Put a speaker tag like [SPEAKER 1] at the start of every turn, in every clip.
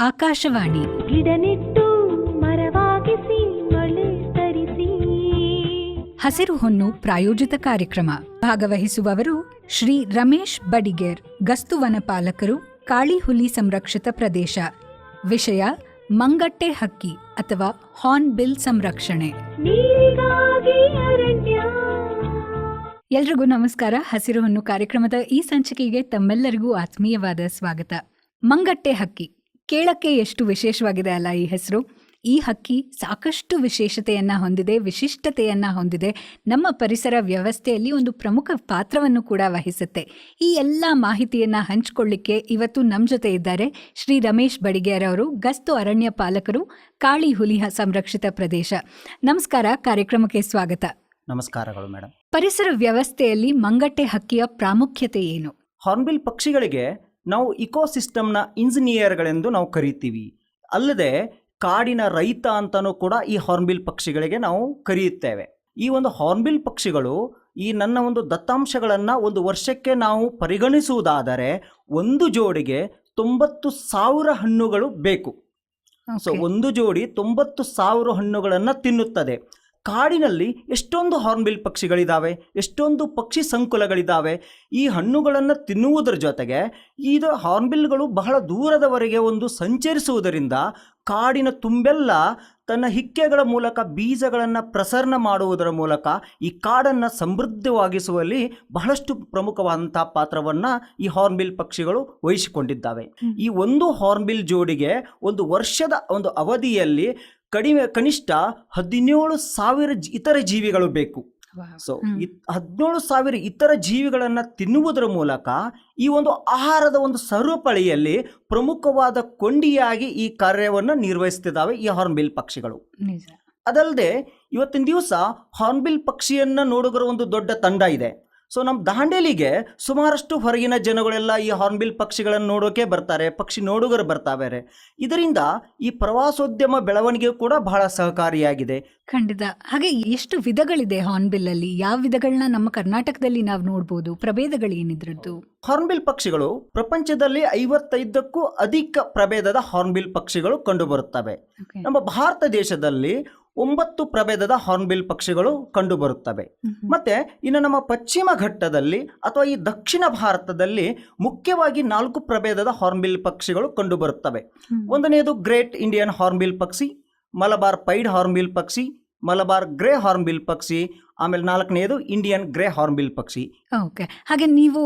[SPEAKER 1] ಆಕಾಶವಾಣಿ.
[SPEAKER 2] ಗಿಡ ನೆಟ್ಟು ಮರವಾಗಿಸಿ ಮಳೆ ತರಿಸಿ.
[SPEAKER 1] ಹಸಿರು ಹೊನ್ನು ಪ್ರಾಯೋಜಿತ ಕಾರ್ಯಕ್ರಮ. ಭಾಗವಹಿಸುವವರು ಶ್ರೀ ರಮೇಶ್ ಬಡಿಗೇರ್ ಗಸ್ತು ವನಪಾಲಕರು ಕಾಳಿಹುಲಿ ಸಂರಕ್ಷಿತ ಪ್ರದೇಶ. ವಿಷಯ ಮಂಗಟ್ಟೆ ಹಕ್ಕಿ ಅಥವಾ ಹಾರ್ನ್ ಬಿಲ್ ಸಂರಕ್ಷಣೆ ಎಲ್ರಿಗೂ ನಮಸ್ಕಾರ. ಹಸಿರು ಹೊನ್ನು ಕಾರ್ಯಕ್ರಮದ ಈ ಸಂಚಿಕೆಗೆ ತಮ್ಮೆಲ್ಲರಿಗೂ ಆತ್ಮೀಯವಾದ ಸ್ವಾಗತ. ಮಂಗಟ್ಟೆ ಹಕ್ಕಿ. ಕೇಳಕ್ಕೆ ಎಷ್ಟು ವಿಶೇಷವಾಗಿದೆ ಅಲ್ಲ ಈ ಹೆಸರು? ಈ ಹಕ್ಕಿ ಸಾಕಷ್ಟು ವಿಶೇಷತೆಯನ್ನು ಹೊಂದಿದೆ ವಿಶಿಷ್ಟತೆಯನ್ನು ಹೊಂದಿದೆ. ನಮ್ಮ ಪರಿಸರ ವ್ಯವಸ್ಥೆಯಲ್ಲಿ ಒಂದು ಪ್ರಮುಖ ಪಾತ್ರವನ್ನು ಕೂಡ ವಹಿಸುತ್ತೆ. ಈ ಎಲ್ಲ ಮಾಹಿತಿಯನ್ನು ಹಂಚಿಕೊಳ್ಳಿಕ್ಕೆ ಇವತ್ತು ನಮ್ಮ ಜೊತೆ ಇದ್ದಾರೆ ಶ್ರೀ ರಮೇಶ್ ಬಡಿಗೇರ್ ಅವರು ಗಸ್ತು ಅರಣ್ಯ ಪಾಲಕರು ಕಾಳಿ ಹುಲಿ ಸಂರಕ್ಷಿತ ಪ್ರದೇಶ. ನಮಸ್ಕಾರ ಕಾರ್ಯಕ್ರಮಕ್ಕೆ ಸ್ವಾಗತ.
[SPEAKER 3] ನಮಸ್ಕಾರಗಳು ಮೇಡಮ್
[SPEAKER 1] ಪರಿಸರ ವ್ಯವಸ್ಥೆಯಲ್ಲಿ ಮಂಗಟ್ಟೆ ಹಕ್ಕಿಯ ಪ್ರಾಮುಖ್ಯತೆ ಏನು?
[SPEAKER 3] ಹಾರ್ನ್ಬಿಲ್ ಪಕ್ಷಿಗಳಿಗೆ ನಾವು ಇಕೋಸಿಸ್ಟಮ್ನ ಇಂಜಿನಿಯರ್ಗಳೆಂದು ನಾವು ಕರೀತೀವಿ. ಅಲ್ಲದೆ ಕಾಡಿನ ರೈತ ಅಂತಲೂ ಕೂಡ ಈ ಹಾರ್ನ್ಬಿಲ್ ಪಕ್ಷಿಗಳಿಗೆ ನಾವು ಕರೆಯುತ್ತೇವೆ. ಈ ಒಂದು ಹಾರ್ನ್ಬಿಲ್ ಪಕ್ಷಿಗಳು ಈ ನನ್ನ ಒಂದು ದತ್ತಾಂಶಗಳನ್ನು ಒಂದು ವರ್ಷಕ್ಕೆ ನಾವು ಪರಿಗಣಿಸುವುದಾದರೆ ಒಂದು ಜೋಡಿಗೆ ತೊಂಬತ್ತು ಸಾವಿರ ಹಣ್ಣುಗಳು ಬೇಕು. ಸೊ ಒಂದು ಜೋಡಿ ತೊಂಬತ್ತು ಸಾವಿರ ಹಣ್ಣುಗಳನ್ನು ತಿನ್ನುತ್ತದೆ. ಕಾಡಿನಲ್ಲಿ ಎಷ್ಟೊಂದು ಹಾರ್ನ್ಬಿಲ್ ಪಕ್ಷಿಗಳಿದ್ದಾವೆ ಎಷ್ಟೊಂದು ಪಕ್ಷಿ ಸಂಕುಲಗಳಿದ್ದಾವೆ ಈ ಹಣ್ಣುಗಳನ್ನು ತಿನ್ನುವುದರ ಜೊತೆಗೆ ಇದು ಹಾರ್ನ್ಬಿಲ್ಗಳು ಬಹಳ ದೂರದವರೆಗೆ ಒಂದು ಸಂಚರಿಸುವುದರಿಂದ ಕಾಡಿನ ತುಂಬೆಲ್ಲ ತನ್ನ ಹಿಕ್ಕೆಗಳ ಮೂಲಕ ಬೀಜಗಳನ್ನು ಪ್ರಸರಣ ಮಾಡುವುದರ ಮೂಲಕ ಈ ಕಾಡನ್ನು ಸಮೃದ್ಧವಾಗಿಸುವಲ್ಲಿ ಬಹಳಷ್ಟು ಪ್ರಮುಖವಾದಂಥ ಪಾತ್ರವನ್ನು ಈ ಹಾರ್ನ್ಬಿಲ್ ಪಕ್ಷಿಗಳು ವಹಿಸಿಕೊಂಡಿದ್ದಾವೆ. ಈ ಒಂದು ಹಾರ್ನ್ಬಿಲ್ ಜೋಡಿಗೆ ಒಂದು ವರ್ಷದ ಒಂದು ಅವಧಿಯಲ್ಲಿ ಕಡಿಮೆ ಕನಿಷ್ಠ ಹದಿನೇಳು ಸಾವಿರ ಇತರ ಜೀವಿಗಳು ಬೇಕು. ಸೊ. ಹದಿನೇಳು ಸಾವಿರ ಇತರ ಜೀವಿಗಳನ್ನು ತಿನ್ನುವುದರ ಮೂಲಕ ಈ ಒಂದು ಆಹಾರದ ಒಂದು ಸರಪಳಿಯಲ್ಲಿ ಪ್ರಮುಖವಾದ ಕೊಂಡಿಯಾಗಿ ಈ ಕಾರ್ಯವನ್ನು ನಿರ್ವಹಿಸ್ತಿದ್ದಾವೆ ಈ ಹಾರ್ನ್ಬಿಲ್ ಪಕ್ಷಿಗಳು. ಅದಲ್ಲದೆ ಇವತ್ತಿನ ದಿವಸ ಹಾರ್ನ್ಬಿಲ್ ಪಕ್ಷಿಯನ್ನು ನೋಡುಗರ ಒಂದು ದೊಡ್ಡ ತಂಡ ಇದೆ. ಸೊ ನಮ್ಮ ದಾಂಡೇಲಿಗೆ ಸುಮಾರಷ್ಟು ಹೊರಗಿನ ಜನಗಳೆಲ್ಲ ಈ ಹಾರ್ನ್ಬಿಲ್ ಪಕ್ಷಿಗಳನ್ನು ನೋಡೋಕೆ ಬರ್ತಾರೆ ಪಕ್ಷಿ ನೋಡುಗರು ಬರ್ತಾವೆ ಇದರಿಂದ ಈ ಪ್ರವಾಸೋದ್ಯಮ ಬೆಳವಣಿಗೆ ಕೂಡ ಬಹಳ ಸಹಕಾರಿಯಾಗಿದೆ.
[SPEAKER 1] ಖಂಡಿತ. ಹಾಗೆ ಎಷ್ಟು ವಿಧಗಳಿದೆ ಹಾರ್ನ್ಬಿಲ್ ಅಲ್ಲಿ? ಯಾವ ವಿಧಗಳನ್ನ ನಮ್ಮ ಕರ್ನಾಟಕದಲ್ಲಿ ನಾವು ನೋಡಬಹುದು ಪ್ರಭೇದಗಳು ಏನಿದ್ರದ್ದು?
[SPEAKER 3] ಹಾರ್ನ್ಬಿಲ್ ಪಕ್ಷಿಗಳು ಪ್ರಪಂಚದಲ್ಲಿ ಐವತ್ತೈದಕ್ಕೂ ಅಧಿಕ ಪ್ರಭೇದದ ಹಾರ್ನ್ಬಿಲ್ ಪಕ್ಷಿಗಳು ಕಂಡುಬರುತ್ತವೆ. ನಮ್ಮ ಭಾರತ ದೇಶದಲ್ಲಿ ಒಂಬತ್ತು ಪ್ರಭೇದದ ಹಾರ್ನ್ಬಿಲ್ ಪಕ್ಷಿಗಳು ಕಂಡುಬರುತ್ತವೆ. ಮತ್ತೆ ಇನ್ನು ನಮ್ಮ ಪಶ್ಚಿಮ ಘಟ್ಟದಲ್ಲಿ ಅಥವಾ ಈ ದಕ್ಷಿಣ ಭಾರತದಲ್ಲಿ ಮುಖ್ಯವಾಗಿ ನಾಲ್ಕು ಪ್ರಭೇದದ ಹಾರ್ನ್ಬಿಲ್ ಪಕ್ಷಿಗಳು ಕಂಡುಬರುತ್ತವೆ. ಒಂದನೆಯದು ಗ್ರೇಟ್ ಇಂಡಿಯನ್ ಹಾರ್ನ್ಬಿಲ್ ಪಕ್ಷಿ ಮಲಬಾರ್ ಪೈಡ್ ಹಾರ್ನ್ಬಿಲ್ ಪಕ್ಷಿ ಮಲಬಾರ್ ಗ್ರೇ ಹಾರ್ನ್ಬಿಲ್ ಪಕ್ಷಿ ಆಮೇಲೆ ನಾಲ್ಕನೆಯದು ಇಂಡಿಯನ್ ಗ್ರೇ ಹಾರ್ನ್ಬಿಲ್ ಪಕ್ಷಿ.
[SPEAKER 1] ಓಕೆ. ಹಾಗೆ ನೀವು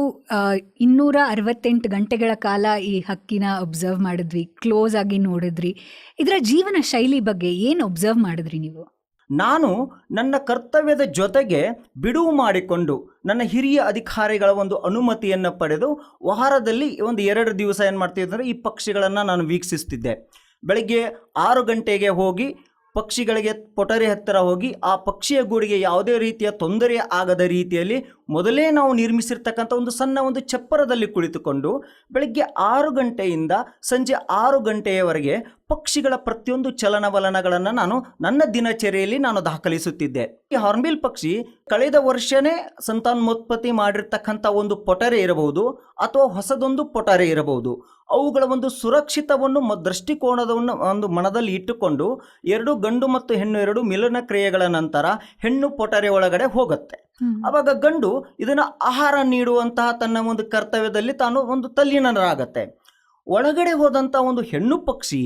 [SPEAKER 1] ಇನ್ನೂರ ಅರವತ್ತೆಂಟು ಗಂಟೆಗಳ ಕಾಲ ಈ ಹಕ್ಕಿನ ಒಬ್ಸರ್ವ್ ಮಾಡಿದ್ವಿ ಕ್ಲೋಸ್ ಆಗಿ ನೋಡಿದ್ರಿ. ಇದರ ಜೀವನ ಶೈಲಿ ಬಗ್ಗೆ ಏನು ಒಬ್ಸರ್ವ್ ಮಾಡಿದ್ರಿ ನೀವು?
[SPEAKER 3] ನಾನು ನನ್ನ ಕರ್ತವ್ಯದ ಜೊತೆಗೆ ಬಿಡುವು ಮಾಡಿಕೊಂಡು ನನ್ನ ಹಿರಿಯ ಅಧಿಕಾರಿಗಳ ಒಂದು ಅನುಮತಿಯನ್ನು ಪಡೆದು ವಾರದಲ್ಲಿ ಒಂದು ಎರಡು ದಿವಸ ಏನು ಮಾಡ್ತಿದ್ದಂದರೆ ಈ ಪಕ್ಷಿಗಳನ್ನು ನಾನು ವೀಕ್ಷಿಸ್ತಿದ್ದೆ. ಬೆಳಗ್ಗೆ ಆರು ಗಂಟೆಗೆ ಹೋಗಿ ಪಕ್ಷಿಗಳಿಗೆ ಪೊಟರಿ ಹತ್ತಿರ ಹೋಗಿ ಆ ಪಕ್ಷಿಯ ಗೂಡಿಗೆ ಯಾವುದೇ ರೀತಿಯ ತೊಂದರೆ ಆಗದ ರೀತಿಯಲ್ಲಿ ಮೊದಲೇ ನಾವು ನಿರ್ಮಿಸಿರ್ತಕ್ಕಂಥ ಒಂದು ಸಣ್ಣ ಒಂದು ಚಪ್ಪರದಲ್ಲಿ ಕುಳಿತುಕೊಂಡು ಬೆಳಗ್ಗೆ ಆರು ಗಂಟೆಯಿಂದ ಸಂಜೆ ಆರು ಗಂಟೆಯವರೆಗೆ ಪಕ್ಷಿಗಳ ಪ್ರತಿಯೊಂದು ಚಲನವಲನಗಳನ್ನು ನಾನು ನನ್ನ ದಿನಚರಿಯಲ್ಲಿ ನಾನು ದಾಖಲಿಸುತ್ತಿದ್ದೆ. ಈ ಹಾರ್ನ್ಬಿಲ್ ಪಕ್ಷಿ ಕಳೆದ ವರ್ಷನೇ ಸಂತಾನೋತ್ಪತ್ತಿ ಮಾಡಿರ್ತಕ್ಕಂಥ ಒಂದು ಪೊಟರೆ ಇರಬಹುದು ಅಥವಾ ಹೊಸದೊಂದು ಪೊಟರೆ ಇರಬಹುದು. ಅವುಗಳ ಒಂದು ಸುರಕ್ಷಿತವನ್ನು ಮ ದೃಷ್ಟಿಕೋನವನ್ನು ಒಂದು ಮನದಲ್ಲಿ ಇಟ್ಟುಕೊಂಡು ಎರಡು ಗಂಡು ಮತ್ತು ಹೆಣ್ಣು ಎರಡು ಮಿಲನ ಕ್ರಿಯೆಗಳ ನಂತರ ಹೆಣ್ಣು ಪೊಟರೆ ಒಳಗಡೆ ಹೋಗುತ್ತೆ. ಅವಾಗ ಗಂಡು ಇದನ್ನು ಆಹಾರ ನೀಡುವಂತಹ ತನ್ನ ಒಂದು ಕರ್ತವ್ಯದಲ್ಲಿ ತಾನು ಒಂದು ತಲ್ಲೀನರಾಗತ್ತೆ. ಒಳಗಡೆ ಹೋದಂಥ ಒಂದು ಹೆಣ್ಣು ಪಕ್ಷಿ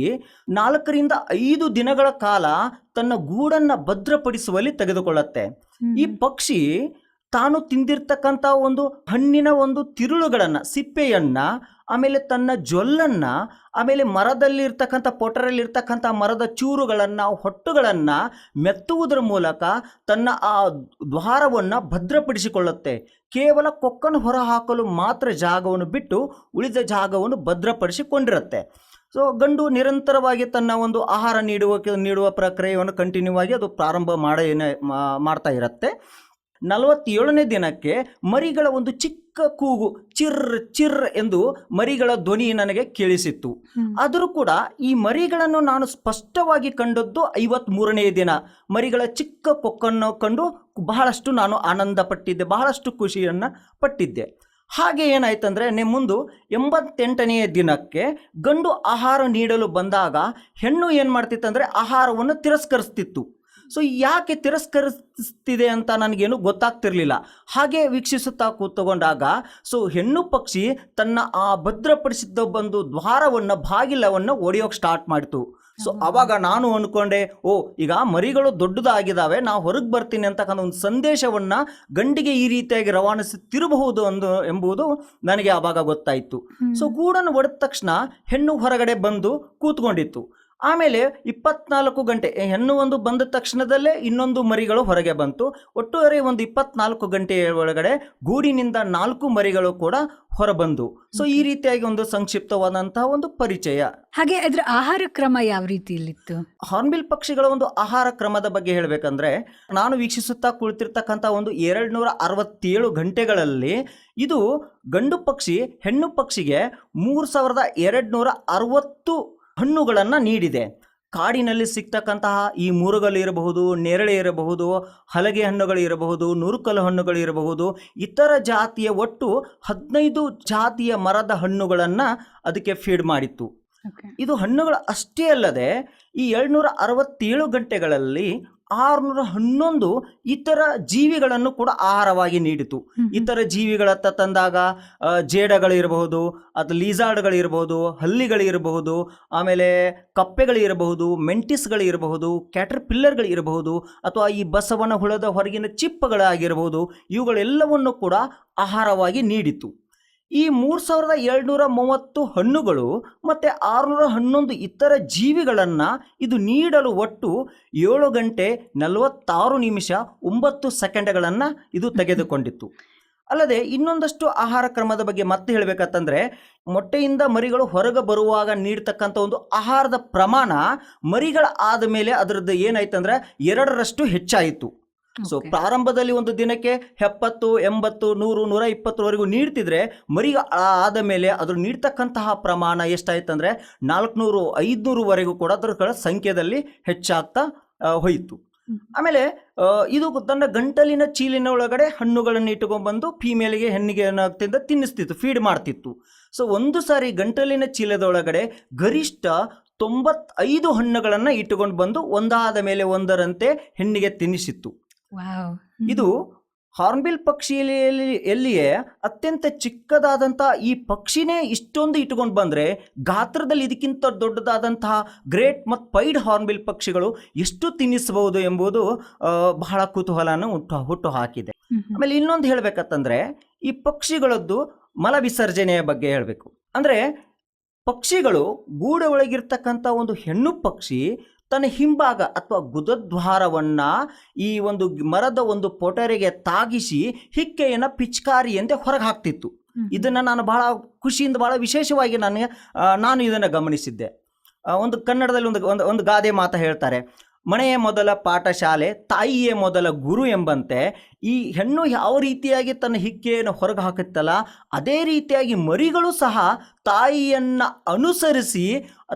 [SPEAKER 3] ನಾಲ್ಕರಿಂದ ಐದು ದಿನಗಳ ಕಾಲ ತನ್ನ ಗೂಡನ್ನು ಭದ್ರಪಡಿಸುವಲ್ಲಿ ತೆಗೆದುಕೊಳ್ಳುತ್ತೆ. ಈ ಪಕ್ಷಿ ತಾನು ತಿಂದಿರ್ತಕ್ಕಂಥ ಒಂದು ಹಣ್ಣಿನ ಒಂದು ತಿರುಳುಗಳನ್ನು, ಸಿಪ್ಪೆಯನ್ನು, ಆಮೇಲೆ ತನ್ನ ಜೊಲ್ಲನ್ನು, ಆಮೇಲೆ ಮರದಲ್ಲಿರ್ತಕ್ಕಂಥ ಪೊಟರಲ್ಲಿರ್ತಕ್ಕಂಥ ಮರದ ಚೂರುಗಳನ್ನು, ಹೊಟ್ಟುಗಳನ್ನು ಮೆತ್ತುವುದರ ಮೂಲಕ ತನ್ನ ಆ ದ್ವಾರವನ್ನು ಭದ್ರಪಡಿಸಿಕೊಳ್ಳುತ್ತೆ. ಕೇವಲ ಕೊಕ್ಕನ್ನು ಹೊರಹಾಕಲು ಮಾತ್ರ ಜಾಗವನ್ನು ಬಿಟ್ಟು ಉಳಿದ ಜಾಗವನ್ನು ಭದ್ರಪಡಿಸಿಕೊಂಡಿರುತ್ತೆ. ಸೊ ಗಂಡು ನಿರಂತರವಾಗಿ ತನ್ನ ಒಂದು ಆಹಾರ ನೀಡುವ ನೀಡುವ ಪ್ರಕ್ರಿಯೆಯನ್ನು ಕಂಟಿನ್ಯೂ ಆಗಿ ಅದು ಪ್ರಾರಂಭ ಮಾಡ ಮಾಡ್ತಾ ಇರುತ್ತೆ. ನಲವತ್ತೇಳನೇ ದಿನಕ್ಕೆ ಮರಿಗಳ ಒಂದು ಚಿಕ್ಕ ಕೂಗು ಚಿರ್ ಚಿರ್ ಎಂದು ಮರಿಗಳ ಧ್ವನಿ ನನಗೆ ಕೇಳಿಸಿತ್ತು. ಆದರೂ ಕೂಡ ಈ ಮರಿಗಳನ್ನು ನಾನು ಸ್ಪಷ್ಟವಾಗಿ ಕಂಡದ್ದು ಐವತ್ ಮೂರನೇ ದಿನ. ಮರಿಗಳ ಚಿಕ್ಕ ಕೊಕ್ಕನ್ನು ಕಂಡು ಬಹಳಷ್ಟು ನಾನು ಆನಂದ ಪಟ್ಟಿದ್ದೆ ಬಹಳಷ್ಟು ಖುಷಿಯನ್ನು ಪಟ್ಟಿದ್ದೆ. ಹಾಗೆ ಏನಾಯ್ತಂದ್ರೆ ನೆ ಮುಂದು ಎಂಬತ್ತೆಂಟನೆಯ ದಿನಕ್ಕೆ ಗಂಡು ಆಹಾರ ನೀಡಲು ಬಂದಾಗ ಹೆಣ್ಣು ಏನು ಮಾಡ್ತಿತ್ತಂದ್ರೆ ಆಹಾರವನ್ನು ತಿರಸ್ಕರಿಸ್ತಿತ್ತು. ಸೊ ಯಾಕೆ ತಿರಸ್ಕರಿಸ್ತಿದೆ ಅಂತ ನನಗೇನು ಗೊತ್ತಾಗ್ತಿರ್ಲಿಲ್ಲ. ಹಾಗೆ ವೀಕ್ಷಿಸುತ್ತಾ ಕೂತ್ಕೊಂಡಾಗ ಸೊ ಹೆಣ್ಣು ಪಕ್ಷಿ ತನ್ನ ಆ ಭದ್ರಪಡಿಸಿದ್ದ ಬಂದು ದ್ವಾರವನ್ನು ಬಾಗಿಲವನ್ನು ಒಡೆಯೋಕೆ ಸ್ಟಾರ್ಟ್ ಮಾಡಿತು. ಸೊ ಅವಾಗ ನಾನು ಅನ್ಕೊಂಡೆ ಓ ಈಗ ಮರಿಗಳು ದೊಡ್ಡದಾಗಿದ್ದಾವೆ ನಾವು ಹೊರಗೆ ಬರ್ತೀನಿ ಅಂತಕ್ಕಂಥ ಒಂದು ಸಂದೇಶವನ್ನ ಗಂಡಿಗೆ ಈ ರೀತಿಯಾಗಿ ರವಾನಿಸುತ್ತಿರಬಹುದು ಅಂದು ಎಂಬುದು ನನಗೆ ಆವಾಗ ಗೊತ್ತಾಯಿತು. ಸೊ ಗೂಡನ್ನು ಒಡೆದ ತಕ್ಷಣ ಹೆಣ್ಣು ಹೊರಗಡೆ ಬಂದು ಕೂತ್ಕೊಂಡಿತ್ತು. ಆಮೇಲೆ ಇಪ್ಪತ್ನಾಲ್ಕು ಗಂಟೆ ಹೆಣ್ಣು ಒಂದು ಬಂದ ತಕ್ಷಣದಲ್ಲೇ ಇನ್ನೊಂದು ಮರಿಗಳು ಹೊರಗೆ ಬಂತು. ಒಟ್ಟುವರೆ ಒಂದು ಇಪ್ಪತ್ನಾಲ್ಕು ಗಂಟೆಯ ಒಳಗಡೆ ಗೂಡಿನಿಂದ ನಾಲ್ಕು ಮರಿಗಳು ಕೂಡ ಹೊರಬಂದು. ಸೊ ಈ ರೀತಿಯಾಗಿ ಒಂದು ಸಂಕ್ಷಿಪ್ತವಾದಂತಹ ಒಂದು ಪರಿಚಯ.
[SPEAKER 1] ಹಾಗೆ ಅದರ ಆಹಾರ ಕ್ರಮ ಯಾವ ರೀತಿಯಲ್ಲಿತ್ತು?
[SPEAKER 3] ಹಾರ್ನ್ಬಿಲ್ ಪಕ್ಷಿಗಳ ಒಂದು ಆಹಾರ ಕ್ರಮದ ಬಗ್ಗೆ ಹೇಳಬೇಕಂದ್ರೆ ನಾನು ವೀಕ್ಷಿಸುತ್ತಾ ಕುಳಿತಿರ್ತಕ್ಕಂಥ ಒಂದು ಎರಡು ನೂರ ಅರವತ್ತೇಳು ಗಂಟೆಗಳಲ್ಲಿ ಇದು ಗಂಡು ಪಕ್ಷಿ ಹೆಣ್ಣು ಪಕ್ಷಿಗೆ ಮೂರು ಸಾವಿರದ ಎರಡು ನೂರ ಅರವತ್ತು ಹಣ್ಣುಗಳನ್ನು ನೀಡಿದೆ. ಕಾಡಿನಲ್ಲಿ ಸಿಗ್ತಕ್ಕಂತಹ ಈ ಮೂರುಗಲು ಇರಬಹುದು ನೇರಳೆ ಇರಬಹುದು ಹಲಗೆ ಹಣ್ಣುಗಳು ಇರಬಹುದು ನುರುಕಲು ಹಣ್ಣುಗಳು ಇರಬಹುದು ಇತರ ಜಾತಿಯ ಒಟ್ಟು ಹದಿನೈದು ಜಾತಿಯ ಮರದ ಹಣ್ಣುಗಳನ್ನು ಅದಕ್ಕೆ ಫೀಡ್ ಮಾಡಿತ್ತು. ಇದು ಹಣ್ಣುಗಳು ಅಷ್ಟೇ ಅಲ್ಲದೆ ಈ ಏಳ್ನೂರ ಅರವತ್ತೇಳು ಗಂಟೆಗಳಲ್ಲಿ ಆರುನೂರ ಹನ್ನೊಂದು ಇತರ ಜೀವಿಗಳನ್ನು ಕೂಡ ಆಹಾರವಾಗಿ ನೀಡಿತು. ಇತರ ಜೀವಿಗಳತ್ತ ತಂದಾಗ ಜೇಡಗಳಿರಬಹುದು ಅದು ಲೀಸಾರ್ಡ್ಗಳಿರಬಹುದು ಹಲ್ಲಿಗಳಿರಬಹುದು ಆಮೇಲೆ ಕಪ್ಪೆಗಳಿರಬಹುದು ಮೆಂಟಿಸ್ಗಳಿರಬಹುದು ಕ್ಯಾಟರ್ ಪಿಲ್ಲರ್ಗಳಿರಬಹುದು ಅಥವಾ ಈ ಬಸವನ ಹುಳದ ಹೊರಗಿನ ಚಿಪ್ಪಗಳಾಗಿರಬಹುದು ಇವುಗಳೆಲ್ಲವನ್ನು ಕೂಡ ಆಹಾರವಾಗಿ ನೀಡಿತು. ಈ ಮೂರು ಸಾವಿರದ ಏಳ್ನೂರ ಮೂವತ್ತು ಹಣ್ಣುಗಳು ಮತ್ತು ಆರುನೂರ ಹನ್ನೊಂದು ಇತರ ಜೀವಿಗಳನ್ನು ಇದು ನೀಡಲು ಒಟ್ಟು ಏಳು ಗಂಟೆ ನಲವತ್ತಾರು ನಿಮಿಷ ಒಂಬತ್ತು ಸೆಕೆಂಡ್ಗಳನ್ನು ಇದು ತೆಗೆದುಕೊಂಡಿತ್ತು. ಅಲ್ಲದೆ ಇನ್ನೊಂದಷ್ಟು ಆಹಾರ ಕ್ರಮದ ಬಗ್ಗೆ ಮತ್ತೆ ಹೇಳಬೇಕಂತಂದರೆ ಮೊಟ್ಟೆಯಿಂದ ಮರಿಗಳು ಹೊರಗೆ ಬರುವಾಗ ನೀಡ್ತಕ್ಕಂಥ ಒಂದು ಆಹಾರದ ಪ್ರಮಾಣ ಮರಿಗಳ ಆದ ಮೇಲೆ ಅದರದ್ದು ಏನಾಯ್ತಂದ್ರೆ ಎರಡರಷ್ಟು ಹೆಚ್ಚಾಯಿತು. ಸೊ ಪ್ರಾರಂಭದಲ್ಲಿ ಒಂದು ದಿನಕ್ಕೆ ಎಪ್ಪತ್ತು ಎಂಬತ್ತು ನೂರು ನೂರ ಇಪ್ಪತ್ತರವರೆಗೂ ನೀಡ್ತಿದ್ರೆ ಮರಿ ಆದ ಮೇಲೆ ಅದ್ರ ನೀಡ್ತಕ್ಕಂತಹ ಪ್ರಮಾಣ ಎಷ್ಟಾಯ್ತಂದ್ರೆ ನಾಲ್ಕುನೂರು ಐದುನೂರುವರೆಗೂ ಕೂಡ ಅದರ ಸಂಖ್ಯೆದಲ್ಲಿ ಹೆಚ್ಚಾಗ್ತಾ ಹೋಯಿತು. ಆಮೇಲೆ ಇದು ತನ್ನ ಗಂಟಲಿನ ಚೀಲಿನ ಒಳಗಡೆ ಹಣ್ಣುಗಳನ್ನು ಇಟ್ಟುಕೊಂಡ್ಬಂದು ಫೀಮೇಲ್ಗೆ ಹೆಣ್ಣಿಗೆ ಏನಾಗ್ತಿದ್ದ ತಿನ್ನಿಸ್ತಿತ್ತು ಫೀಡ್ ಮಾಡ್ತಿತ್ತು. ಸೊ ಒಂದು ಸಾರಿ ಗಂಟಲಿನ ಚೀಲದೊಳಗಡೆ ಗರಿಷ್ಠ ತೊಂಬತ್ತೈದು ಹಣ್ಣುಗಳನ್ನು ಇಟ್ಟುಕೊಂಡು ಬಂದು ಒಂದಾದ ಮೇಲೆ ಒಂದರಂತೆ ಹೆಣ್ಣಿಗೆ ತಿನ್ನಿಸಿತ್ತು.
[SPEAKER 1] ವಾವ್.
[SPEAKER 3] ಇದು ಹಾರ್ನ್ಬಿಲ್ ಪಕ್ಷಿಯಲ್ಲಿ ಎಲ್ಲಿಯೇ ಅತ್ಯಂತ ಚಿಕ್ಕದಾದಂತಹ ಈ ಪಕ್ಷಿನೇ ಇಷ್ಟೊಂದು ಇಟ್ಕೊಂಡು ಬಂದರೆ ಗಾತ್ರದಲ್ಲಿ ಇದಕ್ಕಿಂತ ದೊಡ್ಡದಾದಂತಹ ಗ್ರೇಟ್ ಮತ್ತು ಪೈಡ್ ಹಾರ್ನ್ಬಿಲ್ ಪಕ್ಷಿಗಳು ಎಷ್ಟು ತಿನ್ನಿಸಬಹುದು ಎಂಬುದು ಬಹಳ ಕುತೂಹಲನ ಹುಟ್ಟು ಹುಟ್ಟು ಹಾಕಿದೆ. ಆಮೇಲೆ ಇನ್ನೊಂದು ಹೇಳ್ಬೇಕಂತಂದ್ರೆ ಈ ಪಕ್ಷಿಗಳದ್ದು ಮಲ ವಿಸರ್ಜನೆಯ ಬಗ್ಗೆ ಹೇಳಬೇಕು. ಅಂದರೆ ಪಕ್ಷಿಗಳು ಗೂಡ ಒಳಗಿರ್ತಕ್ಕಂಥ ಒಂದು ಹೆಣ್ಣು ಪಕ್ಷಿ ತನ್ನ ಹಿಂಭಾಗ ಅಥವಾ ಗುದದ್ವಾರವನ್ನ ಈ ಒಂದು ಮರದ ಒಂದು ಪೊಟರೆಗೆ ತಾಗಿಸಿ ಹಿಕ್ಕೆಯನ್ನು ಪಿಚ್ಕಾರಿಯಂತೆ ಹೊರಗೆ ಹಾಕ್ತಿತ್ತು. ಇದನ್ನು ನಾನು ಬಹಳ ಖುಷಿಯಿಂದ ಬಹಳ ವಿಶೇಷವಾಗಿ ನನಗೆ ನಾನು ಇದನ್ನು ಗಮನಿಸಿದ್ದೆ. ಒಂದು ಕನ್ನಡದಲ್ಲಿ ಒಂದು ಒಂದು ಒಂದು ಗಾದೆ ಮಾತು ಹೇಳ್ತಾರೆ. ಮನೆಯ ಮೊದಲ ಪಾಠಶಾಲೆ ತಾಯಿಯೇ ಮೊದಲ ಗುರು ಎಂಬಂತೆ ಈ ಹೆಣ್ಣು ಯಾವ ರೀತಿಯಾಗಿ ತನ್ನ ಹಿಕ್ಕೆಯನ್ನು ಹೊರಗೆ ಹಾಕುತ್ತಲ್ಲ ಅದೇ ರೀತಿಯಾಗಿ ಮರಿಗಳು ಸಹ ತಾಯಿಯನ್ನು ಅನುಸರಿಸಿ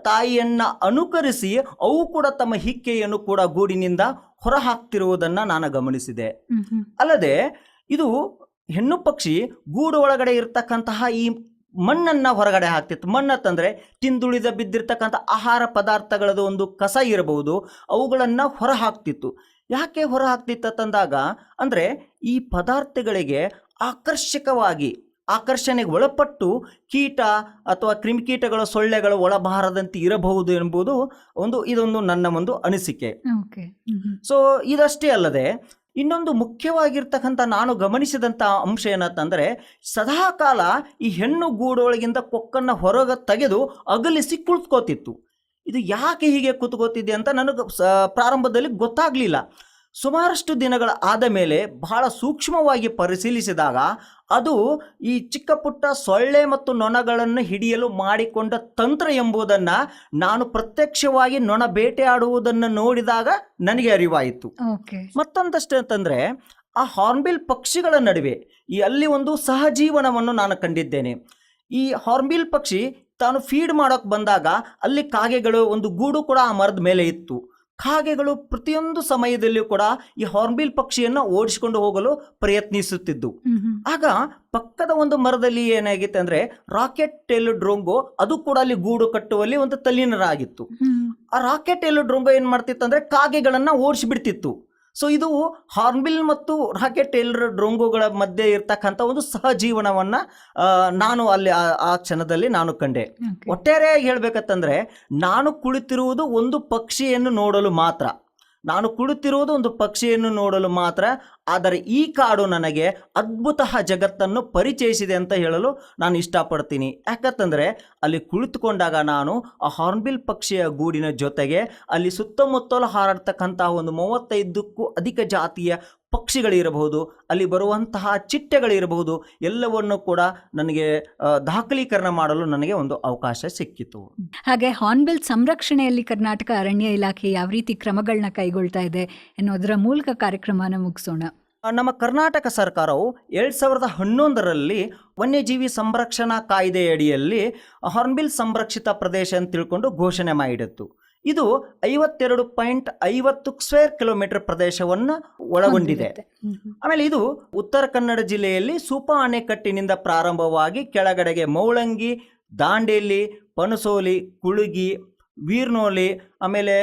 [SPEAKER 3] ತಾಯಿಯನ್ನು ಅನುಕರಿಸಿ ಅವು ಕೂಡ ತಮ್ಮ ಹಿಕ್ಕೆಯನ್ನು ಕೂಡ ಗೂಡಿನಿಂದ ಹೊರ ಹಾಕ್ತಿರುವುದನ್ನು ನಾನು ಗಮನಿಸಿದೆ. ಅಲ್ಲದೆ ಇದು ಹೆಣ್ಣು ಪಕ್ಷಿ ಗೂಡು ಒಳಗಡೆ ಇರತಕ್ಕಂತಹ ಈ ಮಣ್ಣನ್ನ ಹೊರಗಡೆ ಹಾಕ್ತಿತ್ತು. ಮಣ್ಣತ್ತಂದ್ರೆ ತಿಂದುಳಿದ ಬಿದ್ದಿರ್ತಕ್ಕಂಥ ಆಹಾರ ಪದಾರ್ಥಗಳದ್ದು ಒಂದು ಕಸ ಇರಬಹುದು. ಅವುಗಳನ್ನು ಹೊರ ಹಾಕ್ತಿತ್ತು ಯಾಕೆ ಹೊರ ಹಾಕ್ತಿತ್ತ ತಂದಾಗ? ಅಂದರೆ ಈ ಪದಾರ್ಥಗಳಿಗೆ ಆಕರ್ಷಕವಾಗಿ ಆಕರ್ಷಣೆಗೆ ಒಳಪಟ್ಟು ಕೀಟ ಅಥವಾ ಕ್ರಿಮಿಕೀಟಗಳ ಸೊಳ್ಳೆಗಳು ಒಳಬಾರದಂತೆ ಇರಬಹುದು ಎಂಬುದು ಒಂದು ಇದೊಂದು ನನ್ನ ಒಂದು ಅನಿಸಿಕೆ. ಸೊ ಇದಷ್ಟೇ ಅಲ್ಲದೆ ಇನ್ನೊಂದು ಮುಖ್ಯವಾಗಿರ್ತಕ್ಕಂಥ ನಾನು ಗಮನಿಸಿದಂಥ ಅಂಶ ಏನಂತಂದರೆ, ಸದಾಕಾಲ ಈ ಹೆಣ್ಣು ಗೂಡೊಳಗಿಂದ ಕೊಕ್ಕನ್ನು ಹೊರಗೆ ತೆಗೆದು ಅಗಲಿಸಿ ಕುಳಿತುಕೋತಿತ್ತು ಇದು ಯಾಕೆ ಹೀಗೆ ಕೂತ್ಕೋತಿದೆ ಅಂತ ನನಗೆ ಪ್ರಾರಂಭದಲ್ಲಿ ಗೊತ್ತಾಗಲಿಲ್ಲ. ಸುಮಾರಷ್ಟು ದಿನಗಳ ಆದ ಮೇಲೆ ಬಹಳ ಸೂಕ್ಷ್ಮವಾಗಿ ಪರಿಶೀಲಿಸಿದಾಗ ಅದು ಈ ಚಿಕ್ಕ ಪುಟ್ಟ ಸೊಳ್ಳೆ ಮತ್ತು ನೊಣಗಳನ್ನು ಹಿಡಿಯಲು ಮಾಡಿಕೊಂಡ ತಂತ್ರ ಎಂಬುದನ್ನು ನಾನು ಪ್ರತ್ಯಕ್ಷವಾಗಿ ನೊಣ ಬೇಟೆಯಾಡುವುದನ್ನು ನೋಡಿದಾಗ ನನಗೆ ಅರಿವಾಯಿತು. ಮತ್ತೊಂದಷ್ಟು ಅಂತಂದರೆ ಆ ಹಾರ್ನ್ಬಿಲ್ ಪಕ್ಷಿಗಳ ನಡುವೆ ಈ ಅಲ್ಲಿ ಒಂದು ಸಹಜೀವನವನ್ನು ನಾನು ಕಂಡಿದ್ದೇನೆ. ಈ ಹಾರ್ನ್ಬಿಲ್ ಪಕ್ಷಿ ತಾನು ಫೀಡ್ ಮಾಡೋಕೆ ಬಂದಾಗ ಅಲ್ಲಿ ಕಾಗೆಗಳು ಒಂದು ಗೂಡು ಕೂಡ ಆ ಮರದ ಮೇಲೆ ಇತ್ತು. ಕಾಗೆಗಳು ಪ್ರತಿಯೊಂದು ಸಮಯದಲ್ಲಿಯೂ ಕೂಡ ಈ ಹಾರ್ನ್ಬಿಲ್ ಪಕ್ಷಿಯನ್ನು ಓಡಿಸಿಕೊಂಡು ಹೋಗಲು ಪ್ರಯತ್ನಿಸುತ್ತಿದ್ದು. ಆಗ ಪಕ್ಕದ ಒಂದು ಮರದಲ್ಲಿ ಏನಾಗಿತ್ತು ಅಂದ್ರೆ ರಾಕೆಟ್ ಟೆಲ್ ಡ್ರೋಂಗೋ ಅದು ಕೂಡ ಅಲ್ಲಿ ಗೂಡು ಕಟ್ಟುವಲ್ಲಿ ಒಂದು ತಲ್ಲಿನರಾಗಿತ್ತು. ಆ ರಾಕೆಟ್ ಟೆಲ್ ಡ್ರೋಂಗೋ ಏನ್ ಮಾಡ್ತಿತ್ತು ಅಂದ್ರೆ ಕಾಗೆಗಳನ್ನ ಓಡಿಸಿಬಿಡ್ತಿತ್ತು ಸೊ ಇದು ಹಾರ್ನ್ಬಿಲ್ ಮತ್ತು ರಾಕೆಟ್ ಟೇಲರ್ ಡ್ರೋಂಗೋಗಳ ಮಧ್ಯೆ ಇರ್ತಕ್ಕಂಥ ಒಂದು ಸಹಜೀವನವನ್ನ ನಾನು ಅಲ್ಲಿ ಆ- ಕ್ಷಣದಲ್ಲಿ ನಾನು ಕಂಡೆ. ಒಟ್ಟಾರೆಯಾಗಿ ಹೇಳ್ಬೇಕಂತಂದ್ರೆ ನಾನು ಕುಳಿತಿರುವುದು ಒಂದು ಪಕ್ಷಿಯನ್ನು ನೋಡಲು ಮಾತ್ರ. ನಾನು ಕುಳಿತಿರುವುದು ಒಂದು ಪಕ್ಷಿಯನ್ನು ನೋಡಲು ಮಾತ್ರ, ಆದರೆ ಈ ಕಾಡು ನನಗೆ ಅದ್ಭುತ ಜಗತ್ತನ್ನು ಪರಿಚಯಿಸಿದೆ ಅಂತ ಹೇಳಲು ನಾನು ಇಷ್ಟಪಡ್ತೀನಿ. ಯಾಕಂತಂದರೆ, ಅಲ್ಲಿ ಕುಳಿತುಕೊಂಡಾಗ ನಾನು ಆ ಹಾರ್ನ್ಬಿಲ್ ಪಕ್ಷಿಯ ಗೂಡಿನ ಜೊತೆಗೆ ಅಲ್ಲಿ ಸುತ್ತಮುತ್ತಲು ಹಾರಾಡ್ತಕ್ಕಂತಹ ಒಂದು ಮೂವತ್ತೈದಕ್ಕೂ ಅಧಿಕ ಜಾತಿಯ ಪಕ್ಷಿಗಳಿರಬಹುದು ಅಲ್ಲಿ ಬರುವಂತಹ ಚಿಟ್ಟೆಗಳಿರಬಹುದು ಎಲ್ಲವನ್ನು ಕೂಡ ನನಗೆ ದಾಖಲೀಕರಣ ಮಾಡಲು ನನಗೆ ಒಂದು ಅವಕಾಶ ಸಿಕ್ಕಿತು.
[SPEAKER 1] ಹಾಗೆ ಹಾರ್ನ್ಬಿಲ್ ಸಂರಕ್ಷಣೆಯಲ್ಲಿ ಕರ್ನಾಟಕ ಅರಣ್ಯ ಇಲಾಖೆ ಯಾವ ರೀತಿ ಕ್ರಮಗಳನ್ನ ಕೈಗೊಳ್ತಾ ಇದೆ ಎನ್ನುವುದರ ಮೂಲಕ ಕಾರ್ಯಕ್ರಮನ ಮುಗಿಸೋಣ.
[SPEAKER 3] ನಮ್ಮ ಕರ್ನಾಟಕ ಸರ್ಕಾರವು ಎರಡು ಸಾವಿರದ ಹನ್ನೊಂದರಲ್ಲಿ ವನ್ಯಜೀವಿ ಸಂರಕ್ಷಣಾ ಕಾಯ್ದೆಯಡಿಯಲ್ಲಿ ಹಾರ್ನ್ಬಿಲ್ ಸಂರಕ್ಷಿತ ಪ್ರದೇಶ ಅಂತ ತಿಳ್ಕೊಂಡು ಘೋಷಣೆ ಮಾಡಿತ್ತು. ಇದು ಐವತ್ತೆರಡು ಪಾಯಿಂಟ್ ಐವತ್ತು ಸ್ಕ್ವೇರ್ ಕಿಲೋಮೀಟರ್ ಪ್ರದೇಶವನ್ನು ಒಳಗೊಂಡಿದೆ. ಆಮೇಲೆ ಇದು ಉತ್ತರ ಕನ್ನಡ ಜಿಲ್ಲೆಯಲ್ಲಿ ಸೂಪ ಅಣೆಕಟ್ಟಿನಿಂದ ಪ್ರಾರಂಭವಾಗಿ ಕೆಳಗಡೆಗೆ ಮೌಳಂಗಿ ದಾಂಡೇಲಿ ಪನಸೋಲಿ ಕುಳುಗಿ ವೀರ್ನೋಲಿ ಆಮೇಲೆ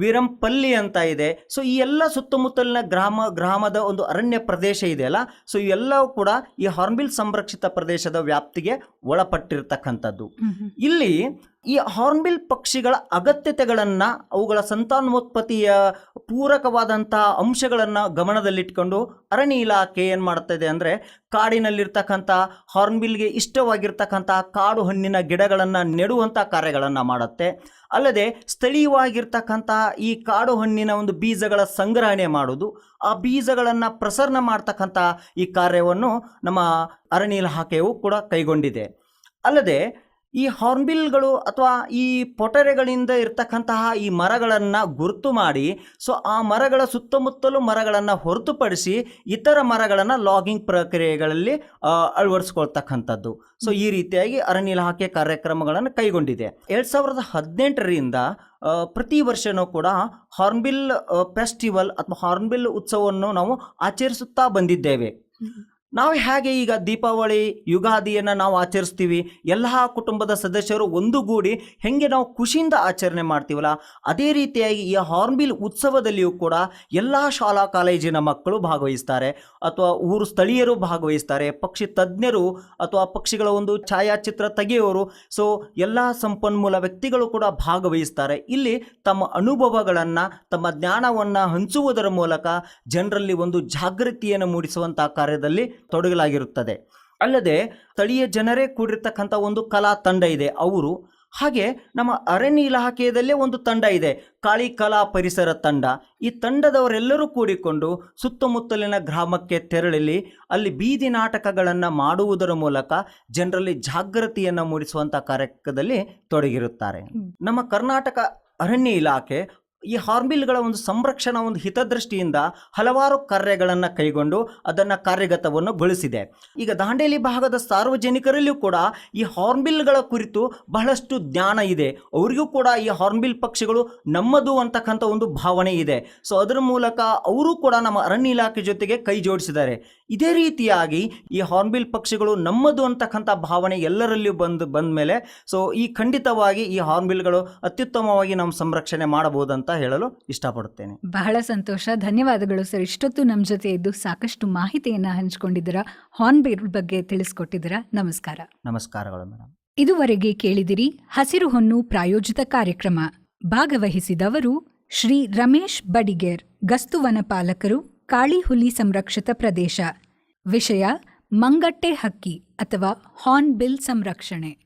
[SPEAKER 3] ವೀರಂಪಲ್ಲಿ ಅಂತ ಇದೆ. ಸೊ ಈ ಎಲ್ಲ ಸುತ್ತಮುತ್ತಲಿನ ಗ್ರಾಮ ಗ್ರಾಮದ ಒಂದು ಅರಣ್ಯ ಪ್ರದೇಶ ಇದೆಯಲ್ಲ ಸೊ ಇವೆಲ್ಲವೂ ಕೂಡ ಈ ಹಾರ್ನ್ಬಿಲ್ ಸಂರಕ್ಷಿತ ಪ್ರದೇಶದ ವ್ಯಾಪ್ತಿಗೆ ಒಳಪಟ್ಟಿರ್ತಕ್ಕಂಥದ್ದು. ಇಲ್ಲಿ ಈ ಹಾರ್ನ್ಬಿಲ್ ಪಕ್ಷಿಗಳ ಅಗತ್ಯತೆಗಳನ್ನು ಅವುಗಳ ಸಂತಾನೋತ್ಪತ್ತಿಯ ಪೂರಕವಾದಂತಹ ಅಂಶಗಳನ್ನು ಗಮನದಲ್ಲಿಟ್ಕೊಂಡು ಅರಣ್ಯ ಇಲಾಖೆ ಏನು ಮಾಡ್ತದೆ ಅಂದರೆ ಕಾಡಿನಲ್ಲಿರ್ತಕ್ಕಂಥ ಹಾರ್ನ್ಬಿಲ್ಗೆ ಇಷ್ಟವಾಗಿರ್ತಕ್ಕಂಥ ಕಾಡು ಹಣ್ಣಿನ ಗಿಡಗಳನ್ನು ನೆಡುವಂಥ ಕಾರ್ಯಗಳನ್ನು ಮಾಡುತ್ತೆ. ಅಲ್ಲದೆ ಸ್ಥಳೀಯವಾಗಿರ್ತಕ್ಕಂಥ ಈ ಕಾಡು ಹಣ್ಣಿನ ಒಂದು ಬೀಜಗಳ ಸಂಗ್ರಹಣೆ ಮಾಡೋದು ಆ ಬೀಜಗಳನ್ನು ಪ್ರಸರಣ ಮಾಡ್ತಕ್ಕಂಥ ಈ ಕಾರ್ಯವನ್ನು ನಮ್ಮ ಅರಣ್ಯ ಇಲಾಖೆಯು ಕೂಡ ಕೈಗೊಂಡಿದೆ. ಅಲ್ಲದೆ ಈ ಹಾರ್ನ್ಬಿಲ್ಗಳು ಅಥವಾ ಈ ಪೊಟರೆಗಳಿಂದ ಇರ್ತಕ್ಕಂತಹ ಈ ಮರಗಳನ್ನು ಗುರುತು ಮಾಡಿ, ಸೊ ಆ ಮರಗಳ ಸುತ್ತಮುತ್ತಲು ಮರಗಳನ್ನು ಹೊರತುಪಡಿಸಿ ಇತರ ಮರಗಳನ್ನು ಲಾಗಿಂಗ್ ಪ್ರಕ್ರಿಯೆಗಳಲ್ಲಿ ಅಳವಡಿಸ್ಕೊಳ್ತಕ್ಕಂಥದ್ದು. ಸೊ ಈ ರೀತಿಯಾಗಿ ಅರಣ್ಯ ಇಲಾಖೆ ಕಾರ್ಯಕ್ರಮಗಳನ್ನು ಕೈಗೊಂಡಿದೆ. ಎರಡು ಸಾವಿರದ ಹದಿನೆಂಟರಿಂದ ಪ್ರತಿ ವರ್ಷನೂ ಕೂಡ ಹಾರ್ನ್ಬಿಲ್ ಫೆಸ್ಟಿವಲ್ ಅಥವಾ ಹಾರ್ನ್ಬಿಲ್ ಉತ್ಸವವನ್ನು ನಾವು ಆಚರಿಸುತ್ತಾ ಬಂದಿದ್ದೇವೆ. ನಾವು ಹೇಗೆ ಈಗ ದೀಪಾವಳಿ, ಯುಗಾದಿಯನ್ನು ನಾವು ಆಚರಿಸ್ತೀವಿ? ಎಲ್ಲ ಕುಟುಂಬದ ಸದಸ್ಯರು ಒಂದುಗೂಡಿ ಹೆಂಗೆ ನಾವು ಖುಷಿಯಿಂದ ಆಚರಣೆ ಮಾಡ್ತೀವಲ್ಲ, ಅದೇ ರೀತಿಯಾಗಿ ಈ ಹಾರ್ನ್ಬಿಲ್ ಉತ್ಸವದಲ್ಲಿಯೂ ಕೂಡ ಎಲ್ಲ ಶಾಲಾ ಕಾಲೇಜಿನ ಮಕ್ಕಳು ಭಾಗವಹಿಸ್ತಾರೆ. ಅಥವಾ ಊರು ಸ್ಥಳೀಯರು ಭಾಗವಹಿಸ್ತಾರೆ, ಪಕ್ಷಿ ತಜ್ಞರು ಅಥವಾ ಪಕ್ಷಿಗಳ ಒಂದು ಛಾಯಾಚಿತ್ರ ತೆಗೆಯೋರು, ಸೊ ಎಲ್ಲ ಸಂಪನ್ಮೂಲ ವ್ಯಕ್ತಿಗಳು ಕೂಡ ಭಾಗವಹಿಸ್ತಾರೆ. ಇಲ್ಲಿ ತಮ್ಮ ಅನುಭವಗಳನ್ನು, ತಮ್ಮ ಜ್ಞಾನವನ್ನು ಹಂಚುವುದರ ಮೂಲಕ ಜನರಲ್ಲಿ ಒಂದು ಜಾಗೃತಿಯನ್ನು ಮೂಡಿಸುವಂಥ ಕಾರ್ಯದಲ್ಲಿ ತೊಡಗಲಾಗಿರುತ್ತದೆ. ಅಲ್ಲದೆ ಸ್ಥಳೀಯ ಜನರೇ ಕೂಡಿರ್ತಕ್ಕಂಥ ಒಂದು ಕಲಾ ತಂಡ ಇದೆ. ಅವರು ಹಾಗೆ ನಮ್ಮ ಅರಣ್ಯ ಇಲಾಖೆಯಲ್ಲೇ ಒಂದು ತಂಡ ಇದೆ. ಕಾಳಿ ಕಲಾ ಪರಿಸರ ತಂಡ. ಈ ತಂಡದವರೆಲ್ಲರೂ ಕೂಡಿಕೊಂಡು ಸುತ್ತಮುತ್ತಲಿನ ಗ್ರಾಮಕ್ಕೆ ತೆರಳಲಿ ಅಲ್ಲಿ ಬೀದಿ ನಾಟಕಗಳನ್ನು ಮಾಡುವುದರ ಮೂಲಕ ಜನರಲ್ಲಿ ಜಾಗೃತಿಯನ್ನು ಮೂಡಿಸುವಂಥ ಕಾರ್ಯಕ್ರಮದಲ್ಲಿ ತೊಡಗಿರುತ್ತಾರೆ. ನಮ್ಮ ಕರ್ನಾಟಕ ಅರಣ್ಯ ಇಲಾಖೆ ಈ ಹಾರ್ನ್ಬಿಲ್ಗಳ ಒಂದು ಸಂರಕ್ಷಣಾ ಒಂದು ಹಿತದೃಷ್ಟಿಯಿಂದ ಹಲವಾರು ಕಾರ್ಯಗಳನ್ನು ಕೈಗೊಂಡು ಅದನ್ನು ಕಾರ್ಯಗತವನ್ನು ಗೊಳಿಸಿದೆ. ಈಗ ದಾಂಡೇಲಿ ಭಾಗದ ಸಾರ್ವಜನಿಕರಲ್ಲಿಯೂ ಕೂಡ ಈ ಹಾರ್ನ್ಬಿಲ್ಗಳ ಕುರಿತು ಬಹಳಷ್ಟು ಜ್ಞಾನ ಇದೆ. ಅವರಿಗೂ ಕೂಡ ಈ ಹಾರ್ನ್ಬಿಲ್ ಪಕ್ಷಿಗಳು ನಮ್ಮದು ಅಂತಕ್ಕಂಥ ಒಂದು ಭಾವನೆ ಇದೆ. ಸೊ, ಅದರ ಮೂಲಕ ಅವರು ಕೂಡ ನಮ್ಮ ಅರಣ್ಯ ಇಲಾಖೆ ಜೊತೆಗೆ ಕೈ ಜೋಡಿಸಿದ್ದಾರೆ. ಇದೇ ರೀತಿಯಾಗಿ ಈ ಹಾರ್ನ್ಬಿಲ್ ಪಕ್ಷಿಗಳು ನಮ್ಮದು ಅಂತಕ್ಕಂಥ ಭಾವನೆ ಎಲ್ಲರಲ್ಲಿಯೂ ಬಂದು ಬಂದ ಮೇಲೆ ಸೊ ಈ ಖಂಡಿತವಾಗಿ ಈ ಹಾರ್ನ್ಬಿಲ್ಗಳು ಅತ್ಯುತ್ತಮವಾಗಿ ನಾವು ಸಂರಕ್ಷಣೆ ಮಾಡಬಹುದು ಅಂತ ಹೇಳಲು ಇಷ್ಟಪಡುತ್ತೇನೆ.
[SPEAKER 1] ಬಹಳ ಸಂತೋಷ. ಧನ್ಯವಾದಗಳು ಸರ್. ಇಷ್ಟೊತ್ತು ನಮ್ಮ ಜೊತೆ ಇದ್ದು ಸಾಕಷ್ಟು ಮಾಹಿತಿಯನ್ನು ಹಂಚಿಕೊಂಡಿದ್ದೀರಾ ಹಾರ್ನ್ಬಿಲ್ ಬಗ್ಗೆ ತಿಳಿಸ್ಕೊಟ್ಟಿದ್ದೀರಾ ನಮಸ್ಕಾರ.
[SPEAKER 3] ನಮಸ್ಕಾರಗಳು ಮೇಡಮ್
[SPEAKER 1] ಇದುವರೆಗೆ ಕೇಳಿದಿರಿ ಹಸಿರು ಹೊನ್ನು ಪ್ರಾಯೋಜಿತ ಕಾರ್ಯಕ್ರಮ ಭಾಗವಹಿಸಿದವರು ಶ್ರೀ ರಮೇಶ್ ಬಡಿಗೇರ್ ಗಸ್ತುವನ ವನಪಾಲಕರು ಕಾಳಿಹುಲಿ ಸಂರಕ್ಷಿತ ಪ್ರದೇಶ. ವಿಷಯ ಮಂಗಟ್ಟೆ ಹಕ್ಕಿ ಅಥವಾ ಹಾರ್ನ್ಬಿಲ್ ಸಂರಕ್ಷಣೆ.